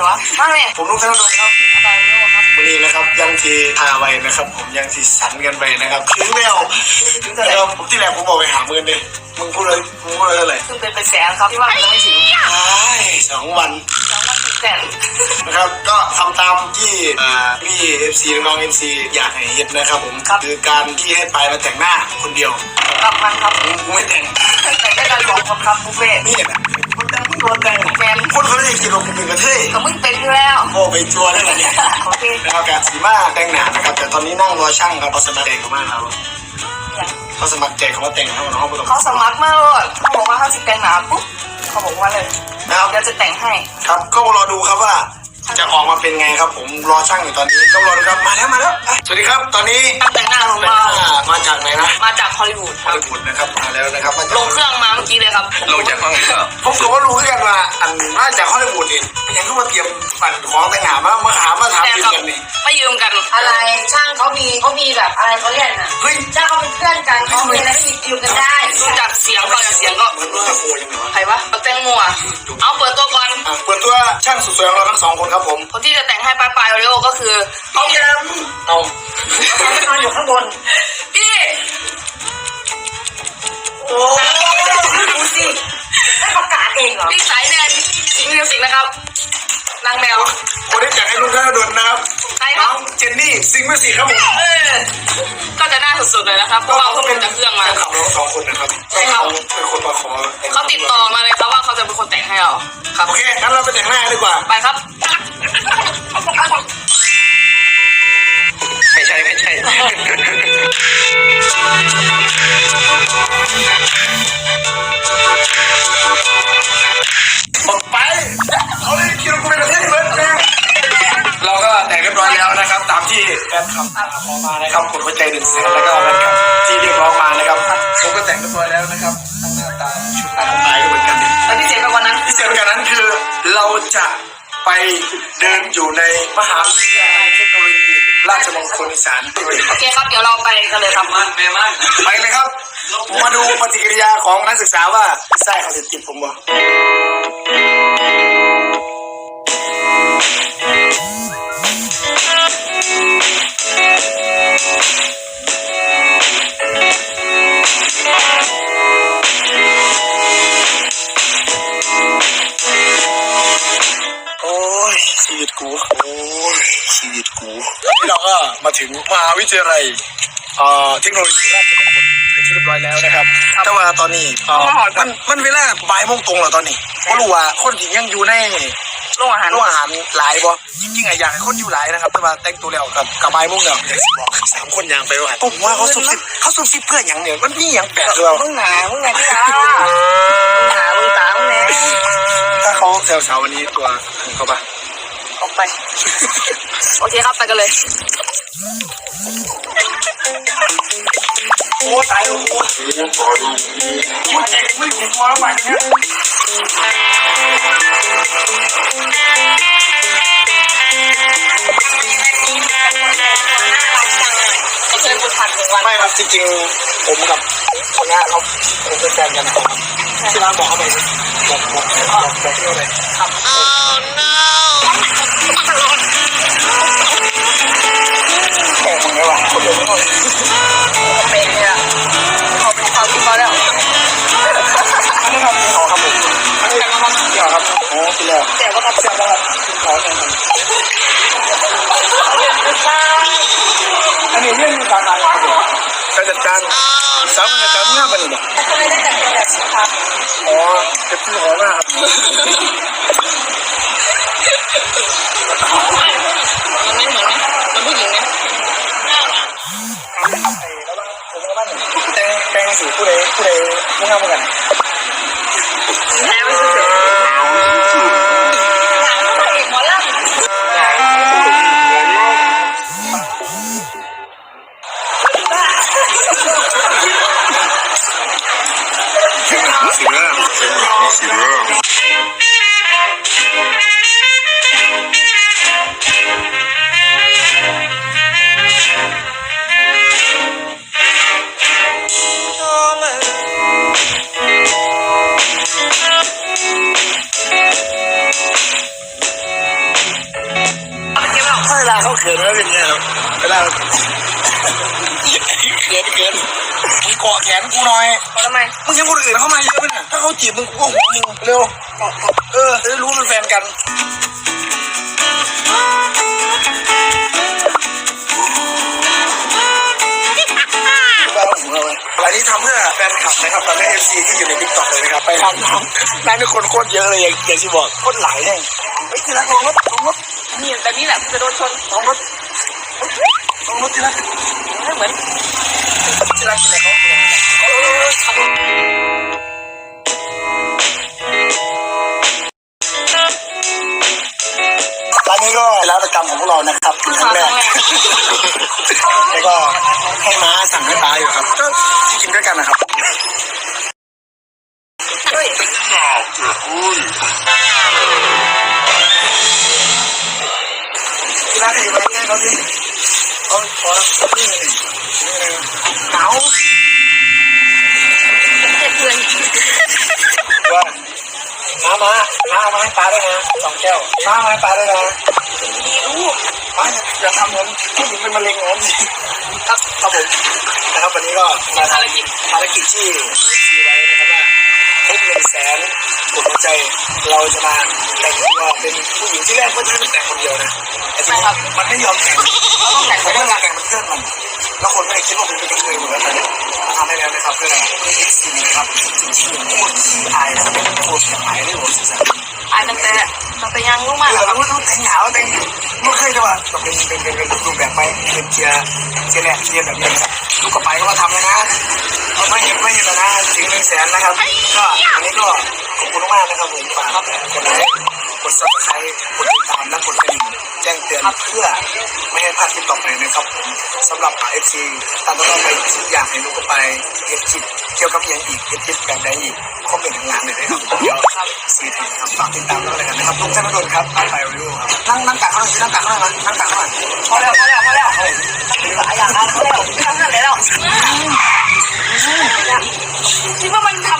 เหรอมาแม่ผมลุงธนดลครับอะไรเร็วครับวันนี้นะครับยังทีพาไว้นะครับ ผมยังทีสันกันไปนะครับคือไม่เอานะครับผมที่แรกผมบอกไปหาเงินดิมึงพูดเลยมึงพูดเลยเท่าไหร่ซึ่งเป็นเป็นแสนครับที่ว่ามันยังไม่ถึงใช่สองวันสองวันถึงแสนนะครับก็ทำตามที่อ่าพี่เอฟซีน้องเอฟซีอยากให้เห็นนะครับผมคือการที่ให้ไปมาแต่งหน้าคนเดียวกับมันครับมึงกูไม่แต่งแต่ได้การบอกคนครับบุฟเฟ่ต์นี่แหละ คนเขาจะคิดว่ากูเป็นกระเทยก็มึงเป็นอยู่แล้วโอ้ไปทัวร์ได้ไงเนี่ยโอเคนะครับการสีมาแต่งหนานะครับ แต่ตอนนี้นั่งรอช่างครับเขาสมัครเองเขามากครับเขาสมัครใจเขามาแต่งเขาน้องผู้ต้องเขาสมัครมาเลยเขาบอกว่าเขาจะแต่งหนาปุ๊บเขาบอกว่าเลยนะครับเดี๋ยวจะแต่งให้ ครับ ก็รอดูครับว่าจะออกมาเป็นไงครับผมรอช่างอยู่ตอนนี้ก็รอดูครับมาแล้วมาแล้วอะสวัสดีครับตอนนี้การแต่งหน้าของแต่งเราหน้ามาจากไหนนะมาจากฮอลลีวูดคฮอรัลบลีวูดนะครับมาแล้วนะครับมาจากลงเครื่องมาเมื่อกี้เลย ครับลงจากห้องนี้ก็ผมก็รู้เหมือนกันว่าอันมาจากฮอลลีวูดเองเป็นยังก็มาเตรียมปั่นของแต่งหน้ามามาหามาถามแต่ยืนครับกันนี่ไม่ยืมกันอะไรช่างเขามีเขามีแบบอะไรเขาเรียกน่ะเฮ้ยช่างเขาเป็นเพื่อนกันเขามีอะไรที่ยืมกันได้ดูจากเสียงก่อนจากเสียงก็เหมือนว่าโคยังไงวะใครวะเอาแตงโมอะเอาเปิดตัวก่อนอะเปิดตัวช่างสุดสวยของเราทั้งสองคนครับผมคนที่จะแต่งให้ปลายปลายโอริโอก็คือเอาแยมเอาเขาจะนอนอยู่ข้างบนพี่ มิวสิกครับผมเออก็จะน่าสุดๆเลยนะครับเพราะว่าเขาเป็นจากเครื่องมาขับเราสองคนนะครับใช่ครับเป็นคนมาขอเขาติดต่อมาเลยครับว่าเขาจะเป็นคนแต่งให้เราครับโอเคงั้นเราไปแต่งหน้ากันดีกว่าไปครับ นะครับกดหัวใจหนึ่งเสียงแล้วก็แฟนคลับ ที่เรียกร้องมานะครับผมก็แต่งเรียบร้อยแล้วนะครับทั้งหน้าตาชุดหน้าตายก็เหมือนกันเนี่ยแล้วพี่เสียไปกว่านั้นพิเศษไปกว่านั้นคือเราจะไปเดินอยู่ในมหาวิทยาลัยเทคโนโลยีราชมงคลอีสานโอเคครับเดี๋ยวเราไปกันเลยครับมันแม่มันไปเลยครับ มาดูปฏิกิริยาของนักศึกษาว่าไส้เขาจะติดผมบ่ อ้ยชีวิตกูนี่เราก็มาถึงมหาวิทยาลัยเอ่อเทคโนโลยีราชมงคลเป็นที่เรียบร้อยแล้วนะครับแต่ว่าตอนนี้เอ่อมันมันเวลาบ่ายโมงตรงแล้วตอนนี้ก็รู้ว่าคนที่ยังอยู่ในโรงอาหารโรงอาหารหลายบ่จริงๆอะอยากให้คนอยู่หลายนะครับแต่ว่าแต่งตัวแล้วกับกับบ่ายโมงแล้วอยากสิบอกสามคนยังไปว่าผมว่าเขาซุบซิบเขาซุบซิบเพื่ออย่างเนี่ยมันมีอย่างแปลกหรือเปล่ามึงหนามึงไงพี่ตามึงหนามึงตามึงแน่ถ้าเขาแซวสาววันนี้ตัวของเขาปะ ออกไป โอเคครับ ไปกันเลย โอ้ตายแล้วโอ้โหเจ๊ไม่ถูกตัวแล้วไปเนี่ยโอเคคุณผัดหนึ่งวันไม่ครับจริงๆผมกับคนนี้เขาผมเป็นแฟนกันครับที่ร้านบอกเขาไปบอกบอกบอกบอกที่เขาไปครับ ขอเก็บที่อหน้าครับมันเหมือนไหมมันผู้หญิงไหมแต่งแต่งสีผู้ใดผู้ใดไม่งหน้าเหมือนกัน แล้วเป็นไงครับเวลาเขินเขินมึงเกาะแขนกูหน่อยทำไมมึงยังคนอื่นเข้ามาเยอะไหมเนี่ยถ้าเขาจีบมึงกูก็หัวมึงเร็วเออจะได้รู้เป็นแฟนกันบ้าหัวเลยอันนี้ทำเพื่อแฟนคลับนะครับทำให้เอฟซีที่อยู่ในทิกตอกเลยนะครับไปทำน้ำนั่นทุกคนโคตรเยอะเลยอย่างอย่างที่บอกโคตรหลายเลยเฮ้ยทีละลงรถลงรถ นี่แบบนี้แหละจะโดนชนลงรถลงรถทีละเหมือนทีละทีละเขาเออร้านนี้ก็เป็นร้านประจำของพวกเรานะครับเป็นครั้งแรกแล้วก็ให้ม้าสั่งให้ป้าอยู่ครับ ที่ร้านอยู่ไหนเขาสิเอาขอนี่หนึ่งนี่หนึ่งหนาวเจ็บเพื่อนว่าน้ามาน้ามาให้ป้าด้วยนะสองแก้วน้ามาให้ป้าด้วยนะดีลูกป้าอย่าทำเหมือนผู้หญิงเป็นมะเร็งนะครับครับผมนะครับวันนี้ก็มาทำภารกิจที่ทีไว้นะครับว่าครบหนึ่งแสนกดหัวใจเราจะมาแต่งตัวเป็นผู้หญิงที่แรกก็จะให้มันแต่งคนเดียวนะ ครับ มันไม่ยอมแข่งเราต้องแข่งเขาก็อยากแข่งเป็นเพื่อนมัน แล้วคนก็เลยคิดว่าผมเป็นกระเทยเหมือนกันนะทำได้แล้วนะครับเพื่อนเพื่อนเอ็กซ์ซีนะครับจริงๆโคตรขี้อายนะครับเป็นโคตรขี้อายเลยผมสิสันอ่ายตั้งแต่ แต่ยังลูกเอมาอแล้วต้องแต่งหนาวแต่งไม่เคยจะว่าต้องเป็นเป็นเป็นเป็นรูปแบบไปเป็นเกียร์เกียร์แรกเกียร์แบบนี้นะลูกกระไปก็มาทำเลยนะไม่เห็นไม่เห็นแล้วนะถึงหนึ่งแสนนะครับ ก็อันนี้ก็ขอบคุณมากนะครับผมฝากกดไลค์กดซับสไครต์กดติดตามและกดกระดิ่งแจ้งเตือนเพื่อไม่ให้พลาดคลิปต่อไปนะครับผมสำหรับเอฟซีตามต่อไปที่อยากให้ลูกกระไปเอฟจิตเกี่ยวกับย่างอีกเอฟจิตแบบใดอีกคอมเมนต์ข้างล่างเลยนะครับ ซีทีครับฝากติดตามด้วยกันนะครับลุงธนดลครับตามไปริวครับนั่งนั่งกลางหลังนั่งกลางหลังนั่งกลางหลังพอแล้วพอแล้วพอแล้วหลายอย่างแล้วพอแล้วไม่ทำงานเลยแล้วคิดว่ามันทำ